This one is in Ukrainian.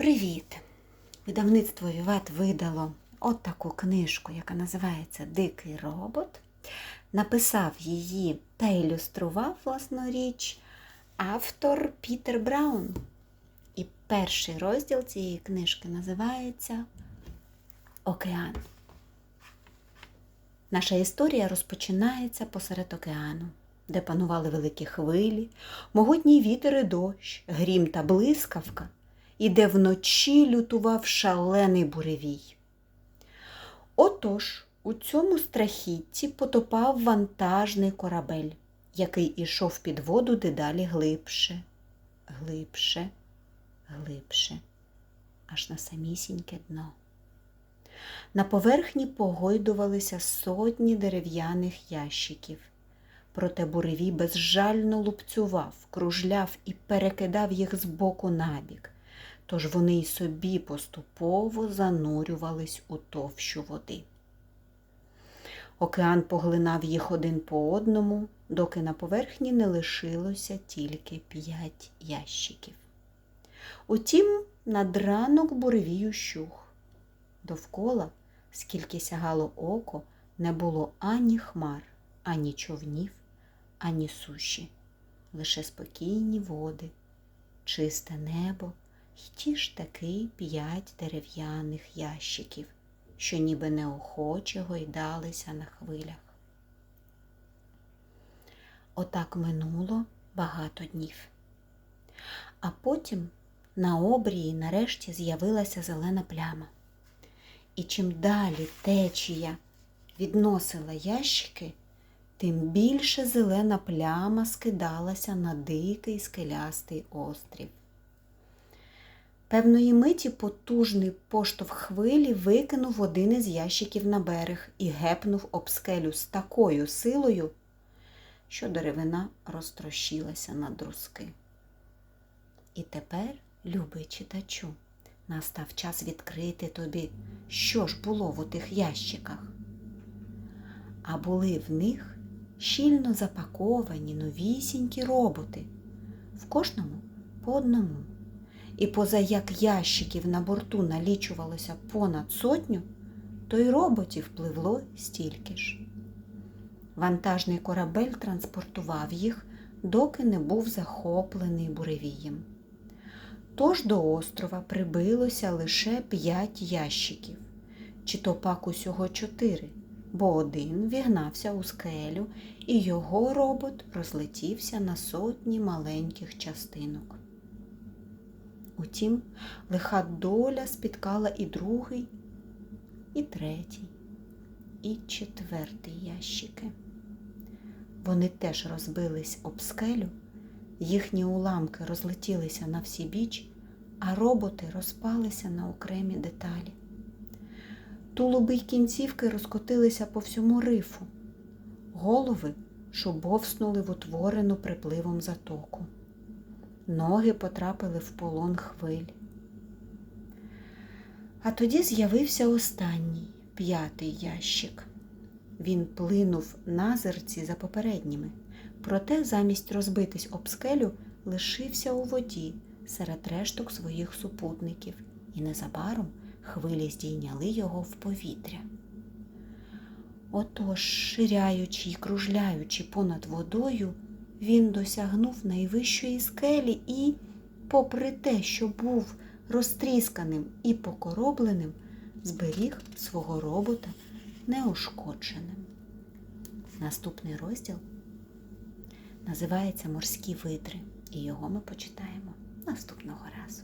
Привіт! Видавництво Віват видало от таку книжку, яка називається Дикий робот. Написав її та ілюстрував власноруч автор Пітер Браун. І перший розділ цієї книжки називається Океан. Наша історія розпочинається посеред океану, де панували великі хвилі, могутній вітер і дощ, грім та блискавка, і де вночі лютував шалений буревій. Отож, у цьому страхітті потопав вантажний корабель, який ішов під воду дедалі глибше, глибше, глибше, аж на самісіньке дно. На поверхні погойдувалися сотні дерев'яних ящиків. Проте буревій безжально лупцював, кружляв і перекидав їх з боку на бік, тож вони й собі поступово занурювались у товщу води. Океан поглинав їх один по одному, доки на поверхні не лишилося тільки п'ять ящиків. Утім, над ранок буревій ущух. Довкола, скільки сягало око, не було ані хмар, ані човнів, ані суші, лише спокійні води, чисте небо й ті ж таки п'ять дерев'яних ящиків, що ніби неохоче гойдалися на хвилях. Отак минуло багато днів. А потім на обрії нарешті з'явилася зелена пляма. І чим далі течія відносила ящики, тим більше зелена пляма скидалася на дикий скелястий острів. Певної миті потужний поштовх хвилі викинув один із ящиків на берег і гепнув об скелю з такою силою, що деревина розтрощилася на друзки. І тепер, любий читачу, настав час відкрити тобі, що ж було в отих ящиках. А були в них щільно запаковані новісінькі роботи, в кожному по одному. І поза як ящиків на борту налічувалося понад сотню, то й роботів пливло стільки ж. Вантажний корабель транспортував їх, доки не був захоплений буревієм. Тож до острова прибилося лише п'ять ящиків, чи то пак усього чотири, бо один вігнався у скелю, і його робот розлетівся на сотні маленьких частинок. Утім, лиха доля спіткала і другий, і третій, і четвертий ящики. Вони теж розбились об скелю, їхні уламки розлетілися на всі біч, а роботи розпалися на окремі деталі. Тулуби й кінцівки розкотилися по всьому рифу, голови шубовснули в утворену припливом затоку. Ноги потрапили в полон хвиль. А тоді з'явився останній, п'ятий ящик. Він плинув назирці за попередніми, проте замість розбитись об скелю лишився у воді серед решток своїх супутників, і незабаром хвилі здійняли його в повітря. Отож, ширяючи й кружляючи понад водою, він досягнув найвищої скелі і, попри те, що був розтрісканим і покоробленим, зберіг свого робота неушкодженим. Наступний розділ називається Морські видри, і його ми почитаємо наступного разу.